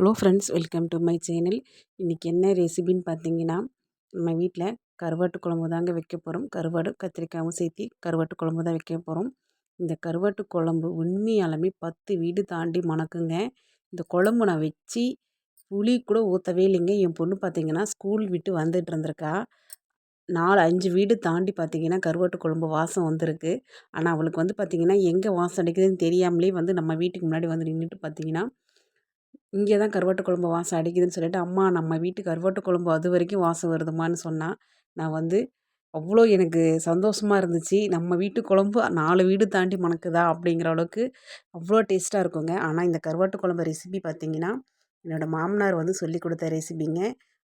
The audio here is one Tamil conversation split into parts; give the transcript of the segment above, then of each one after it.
Hello friends welcome to my channel இன்றைக்கி என்ன ரெசிபின்னு பார்த்தீங்கன்னா நம்ம வீட்டில் கருவாட்டு குழம்பு தாங்க வைக்க போகிறோம் கருவாடு கத்திரிக்காயும் சேர்த்து கருவாட்டு குழம்பு தான் வைக்க போகிறோம் இந்த கருவாட்டு குழம்பு உண்மையாலுமே பத்து வீடு தாண்டி மணக்குங்க. இந்த குழம்பு நான் வச்சு புளி கூட ஊற்றவே இல்லைங்க. என் பொண்ணு பார்த்தீங்கன்னா ஸ்கூல் விட்டு வந்துட்டு இருந்திருக்கா. நாலு அஞ்சு வீடு தாண்டி பார்த்தீங்கன்னா கருவாட்டு குழம்பு வாசம் வந்திருக்கு. ஆனால் அவளுக்கு வந்து பார்த்திங்கன்னா எங்கே வாசம் அடிக்குதுன்னு தெரியாமலே வந்து நம்ம வீட்டுக்கு முன்னாடி வந்து நின்றுட்டு பார்த்தீங்கன்னா இங்கே தான் கருவாட்டு குழம்பு வாசம் அடிக்குதுன்னு சொல்லிட்டு அம்மா நம்ம வீட்டு கருவாட்டு குழம்பு அது வரைக்கும் வாசம் வருதுமான்னு சொன்னால் நான் வந்து அவ்வளோ எனக்கு சந்தோஷமாக இருந்துச்சு. நம்ம வீட்டு குழம்பு நாலு வீடு தாண்டி மணக்குதா? அப்படிங்கிற அளவுக்கு அவ்வளோ டேஸ்ட்டாக இருக்குங்க. ஆனால் இந்த கருவாட்டு குழம்பு ரெசிபி பார்த்திங்கன்னா என்னோடய மாமனார் வந்து சொல்லி கொடுத்த ரெசிபிங்க.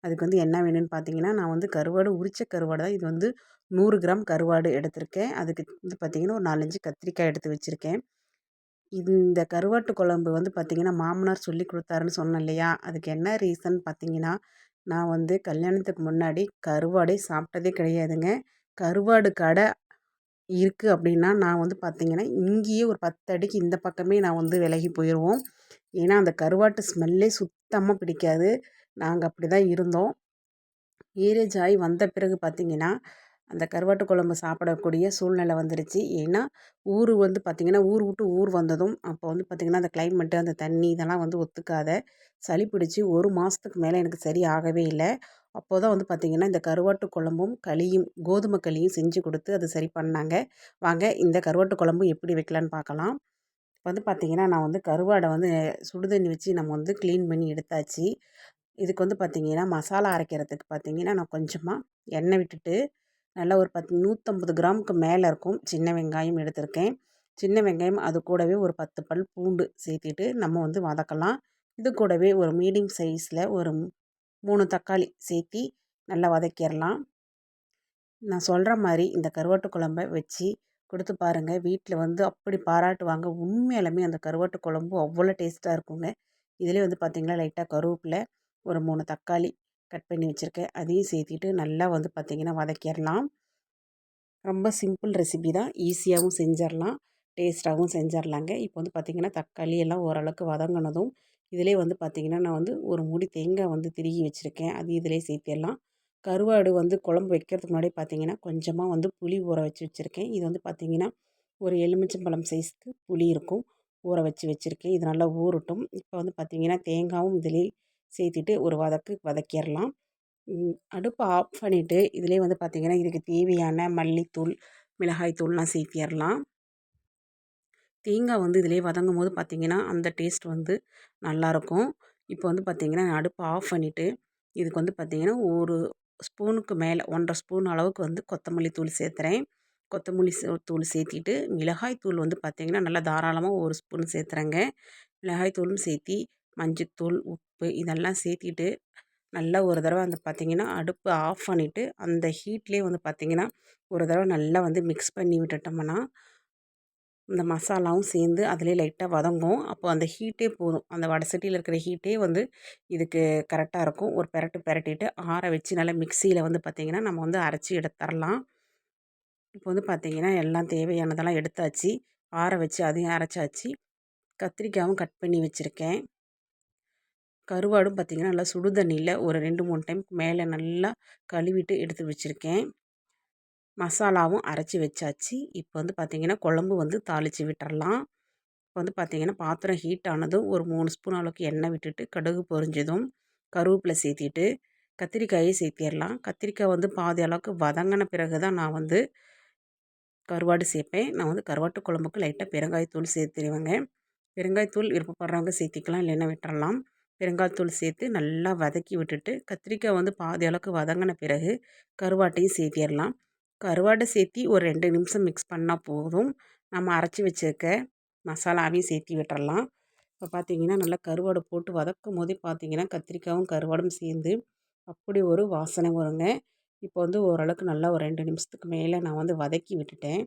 அதுக்கு வந்து என்ன வேணும்னு பார்த்தீங்கன்னா நான் வந்து கருவாடு உரிச்ச கருவாடு தான். இது வந்து நூறு கிராம் கருவாடு எடுத்திருக்கேன். அதுக்கு வந்து பார்த்திங்கன்னா ஒரு நாலஞ்சு கத்திரிக்காய் எடுத்து வச்சுருக்கேன். இந்த கருவாட்டு குழம்பு வந்து பார்த்திங்கன்னா மாமனார் சொல்லி கொடுத்தாருன்னு சொன்னேன் இல்லையா? அதுக்கு என்ன ரீசன் பார்த்திங்கன்னா நான் வந்து கல்யாணத்துக்கு முன்னாடி கருவாடே சாப்பிட்டதே கிடையாதுங்க. கருவாடு கடை இருக்குது அப்படின்னா நான் வந்து பார்த்திங்கன்னா இங்கேயே ஒரு பத்து அடிக்கு இந்த பக்கமே நான் வந்து விலகி போயிடுவோம் ஏன்னா அந்த கருவாட்டு ஸ்மெல்லே சுத்தமாக பிடிக்காது. நாங்கள் அப்படி தான் இருந்தோம். மேரேஜ் ஆகி வந்த பிறகு பார்த்திங்கன்னா அந்த கருவாட்டு குழம்பு சாப்பிடக்கூடிய சூழ்நிலை வந்துருச்சு. ஏன்னா ஊர் வந்து பார்த்திங்கன்னா ஊர் விட்டு ஊர் வந்ததும் அப்போ வந்து பார்த்திங்கன்னா அந்த கிளைமேட்டு அந்த தண்ணி இதெல்லாம் வந்து ஒத்துக்காத சளி பிடிச்சி ஒரு மாதத்துக்கு மேலே எனக்கு சரி ஆகவே இல்லை. அப்போ தான் வந்து பார்த்திங்கன்னா இந்த கருவாட்டு குழம்பும் களியும் கோதுமை களியும் செஞ்சு கொடுத்து அது சரி பண்ணாங்க. வாங்க இந்த கருவாட்டு குழம்பு எப்படி வைக்கலான்னு பார்க்கலாம் இப்போ வந்து பார்த்திங்கன்னா நான் வந்து கருவாடை வந்து சுடுதண்ணி வச்சு நம்ம வந்து க்ளீன் பண்ணி எடுத்தாச்சு. இதுக்கு வந்து பார்த்திங்கன்னா மசாலா அரைக்கிறதுக்கு பார்த்திங்கன்னா நான் கொஞ்சமாக எண்ணெய் விட்டுட்டு நல்லா ஒரு பத்து நூற்றம்பது கிராமுக்கு மேலே இருக்கும். சின்ன வெங்காயம் எடுத்திருக்கேன். சின்ன வெங்காயம் அது கூடவே ஒரு பத்து பல் பூண்டு சேர்த்திட்டு நம்ம வந்து வதக்கலாம். இது கூடவே ஒரு மீடியம் சைஸில் ஒரு மூணு தக்காளி சேர்த்தி நல்லா வதக்கிடலாம் நான் சொல்கிற மாதிரி இந்த கருவாட்டு குழம்ப வச்சு கொடுத்து பாருங்கள் வீட்டில் வந்து அப்படி பாராட்டுவாங்க. உண்மையாலுமே அந்த கருவாட்டு குழம்பு அவ்வளோ டேஸ்ட்டாக இருக்குங்க. இதிலே வந்து பார்த்திங்கன்னா லைட்டாக கருவேப்பிலை ஒரு மூணு தக்காளி கட் பண்ணி வச்சுருக்கேன். அதையும் சேர்த்திட்டு நல்லா வந்து பார்த்திங்கன்னா வதக்கிடலாம். ரொம்ப சிம்பிள் ரெசிபி தான். ஈஸியாகவும் செஞ்சிடலாம். டேஸ்ட்டாகவும் செஞ்சிடலாங்க. இப்போ வந்து பார்த்திங்கன்னா தக்காளி எல்லாம் ஓரளவுக்கு வதங்கினதும் இதிலே வந்து பார்த்திங்கன்னா நான் வந்து ஒரு மூடி தேங்காய் வந்து திருகி வச்சுருக்கேன். அது இதிலே சேர்த்திடலாம். கருவாடு வந்து குழம்பு வைக்கிறதுக்கு முன்னாடி பார்த்திங்கன்னா கொஞ்சமாக வந்து புளி ஊற வச்சு வச்சுருக்கேன். இது வந்து பார்த்திங்கன்னா ஒரு எலுமிச்சம்பழம் சைஸ்க்கு புளி இருக்கும். ஊற வச்சு வச்சுருக்கேன். இது நல்லா ஊறட்டும். இப்போ வந்து பார்த்திங்கன்னா தேங்காயும் இதிலே சேர்த்திட்டு ஒரு வதக்கு வதக்கிடலாம் அடுப்பை ஆஃப் பண்ணிவிட்டு இதிலே வந்து பார்த்திங்கன்னா இதுக்கு தேவையான மல்லித்தூள் மிளகாய்த்தூள்லாம் சேர்த்திடலாம் தேங்காய் வந்து இதிலே வதங்கும் போது பார்த்திங்கன்னா அந்த டேஸ்ட் வந்து நல்லாயிருக்கும் இப்போ வந்து பார்த்திங்கன்னா அடுப்பை ஆஃப் பண்ணிவிட்டு இதுக்கு வந்து பார்த்திங்கன்னா ஒரு ஸ்பூனுக்கு மேலே ஒன்றரை ஸ்பூன் அளவுக்கு வந்து கொத்தமல்லி தூள் சேர்த்துறேன். கொத்தமல்லி தூள் சேர்த்திட்டு மிளகாய் தூள் வந்து பார்த்திங்கன்னா நல்லா தாராளமாக ஒரு ஸ்பூன் சேர்த்துறேங்க. மிளகாய் தூளும் சேர்த்தி மஞ்சத்தூள் உப்பு இதெல்லாம் சேர்த்திட்டு நல்லா ஒரு தடவை வந்து பார்த்திங்கன்னா அடுப்பு ஆஃப் பண்ணிவிட்டு அந்த ஹீட்லேயே வந்து பார்த்திங்கன்னா ஒரு தடவை நல்லா வந்து மிக்ஸ் பண்ணி விட்டுட்டோம்னா இந்த மசாலாவும் சேர்ந்து அதிலே லைட்டாக வதங்கும். அப்போ அந்த ஹீட்டே போதும். அந்த வடை சட்டியில் இருக்கிற ஹீட்டே வந்து இதுக்கு கரெக்டாக இருக்கும். ஒரு பெரட்டு பெரட்டிட்டு ஆற வச்சு நல்லா மிக்சியில் வந்து பார்த்திங்கன்னா நம்ம வந்து அரைச்சி எடுத்துடலாம் இப்போ வந்து பார்த்திங்கன்னா எல்லாம் தேவையானதெல்லாம் எடுத்தாச்சு. ஆற வச்சு அதையும் அரைச்சாச்சு. கத்திரிக்காயும் கட் பண்ணி வச்சுருக்கேன். கருவாடும் பார்த்திங்கன்னா நல்லா சுடு தண்ணியில் ஒரு ரெண்டு மூணு டைம் மேலே நல்லா கழுவிட்டு எடுத்து வச்சுருக்கேன். மசாலாவும் அரைச்சி வச்சாச்சு. இப்போ வந்து பார்த்திங்கன்னா குழம்பு வந்து தாளித்து விட்டுறலாம். இப்போ வந்து பார்த்திங்கன்னா பாத்திரம் ஹீட் ஆனதும் ஒரு மூணு ஸ்பூன் அளவுக்கு எண்ணெய் விட்டுட்டு கடுகு பொரிஞ்சதும் கருவேப்பிலை சேர்த்திட்டு கத்திரிக்காயை சேர்த்திடலாம். கத்திரிக்காய் வந்து பாதி அளவுக்கு வதங்கின பிறகு தான் நான் வந்து கருவாடு சேர்ப்பேன். நான் வந்து கருவாட்டு குழம்புக்கு லைட்டாக பெருங்காயத்தூள் சேர்த்துருவேங்க. பெருங்காயத்தூள் விருப்பப்படுறவங்க சேர்த்திக்கலாம் இல்லைன்னா விட்டுறலாம். பெருங்காய்த்தூள் சேர்த்து நல்லா வதக்கி விட்டுட்டு கத்திரிக்காய் வந்து பாதி அளவுக்கு வதங்கின பிறகு கருவாட்டையும் சேர்த்திடலாம். கருவாட்டை சேர்த்தி ஒரு ரெண்டு நிமிஷம் மிக்ஸ் பண்ணால் போதும். நம்ம அரைச்சி வச்சுருக்க மசாலாவையும் சேர்த்தி விட்டுறலாம். இப்போ பார்த்தீங்கன்னா நல்லா கருவாடை போட்டு வதக்கும் போதே பார்த்திங்கன்னா கத்திரிக்காயும் கருவாடும் சேர்ந்து அப்படி ஒரு வாசனை வருங்க. இப்போ வந்து ஓரளவுக்கு நல்லா ஒரு ரெண்டு நிமிஷத்துக்கு மேலே நான் வந்து வதக்கி விட்டுட்டேன்.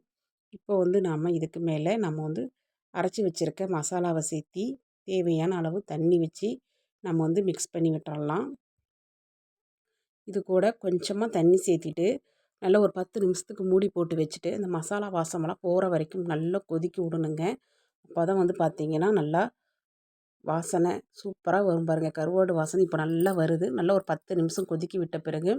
இப்போ வந்து நாம் இதுக்கு மேலே நம்ம வந்து அரைச்சி வச்சுருக்க மசாலாவை சேர்த்தி தேவையான அளவு தண்ணி வச்சு நம்ம வந்து மிக்ஸ் பண்ணி விட்டுறலாம். இது கூட கொஞ்சமாக தண்ணி சேர்த்திட்டு நல்லா ஒரு பத்து நிமிஷத்துக்கு மூடி போட்டு வச்சுட்டு இந்த மசாலா வாசமெல்லாம் போகிற வரைக்கும் நல்லா கொதிக்க விடணுங்க. அப்போ தான் வந்து பார்த்திங்கன்னா நல்லா வாசனை சூப்பராக வரும் பாருங்கள் கருவாடு வாசனை இப்போ நல்லா வருது. நல்லா ஒரு பத்து நிமிஷம் கொதிக்க விட்ட பிறகு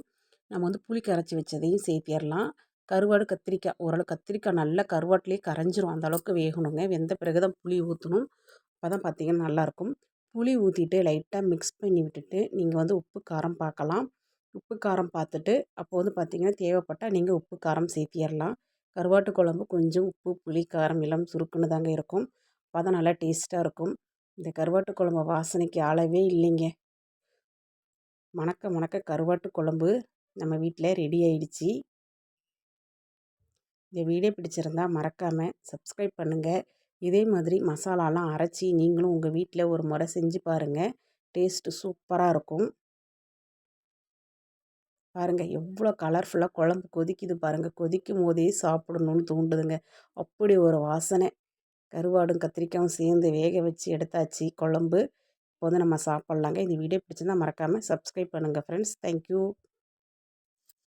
நம்ம வந்து புளி கரைச்சி வச்சதையும் சேர்த்திடலாம் கருவாடு கத்திரிக்காய் ஓரளவு கத்திரிக்காய் நல்லா கருவாட்டிலே கரைஞ்சிரும். அந்த அளவுக்கு வேகணுங்க. வெந்த பிறகு தான் புளி ஊற்றணும் அப்போ தான் பார்த்திங்கன்னா நல்லாயிருக்கும் புளி ஊற்றிட்டு லைட்டாக மிக்ஸ் பண்ணி விட்டுட்டு நீங்கள் வந்து உப்பு காரம் பார்க்கலாம் உப்பு காரம் பார்த்துட்டு அப்போ வந்து பார்த்திங்கன்னா தேவைப்பட்டால் நீங்கள் உப்பு காரம் சேர்த்திடலாம் கருவாட்டு குழம்பு கொஞ்சம் உப்பு புளி காரம் இளம் சுருக்குன்னு தாங்க இருக்கும். அப்போ தான் நல்லா டேஸ்ட்டாக இருக்கும். இந்த கருவாட்டு குழம்பு வாசனைக்கு ஆளவே இல்லைங்க. மணக்க மணக்க கருவாட்டு குழம்பு நம்ம வீட்டில் ரெடி ஆயிடுச்சு. இந்த வீடியோ பிடிச்சிருந்தா மறக்காமல் சப்ஸ்கிரைப் பண்ணுங்கள் இதே மாதிரி மசாலாலாம் அரைச்சி நீங்களும் உங்கள் வீட்டில் ஒரு முறை செஞ்சு பாருங்கள் டேஸ்ட்டு சூப்பராக இருக்கும். பாருங்கள் எவ்வளோ கலர்ஃபுல்லாக குழம்பு கொதிக்குது பாருங்கள் கொதிக்கும் போதே சாப்பிடணுன்னு தூண்டுதுங்க. அப்படி ஒரு வாசனை. கருவாடும் கத்திரிக்காயும் சேர்ந்து வேக வச்சு எடுத்தாச்சு குழம்பு. இப்போ வந்து நம்ம சாப்பிட்லாங்க. இந்த வீடியோ பிடிச்சிருந்தால் மறக்காமல் சப்ஸ்கிரைப் பண்ணுங்கள் ஃப்ரெண்ட்ஸ் தேங்க்யூ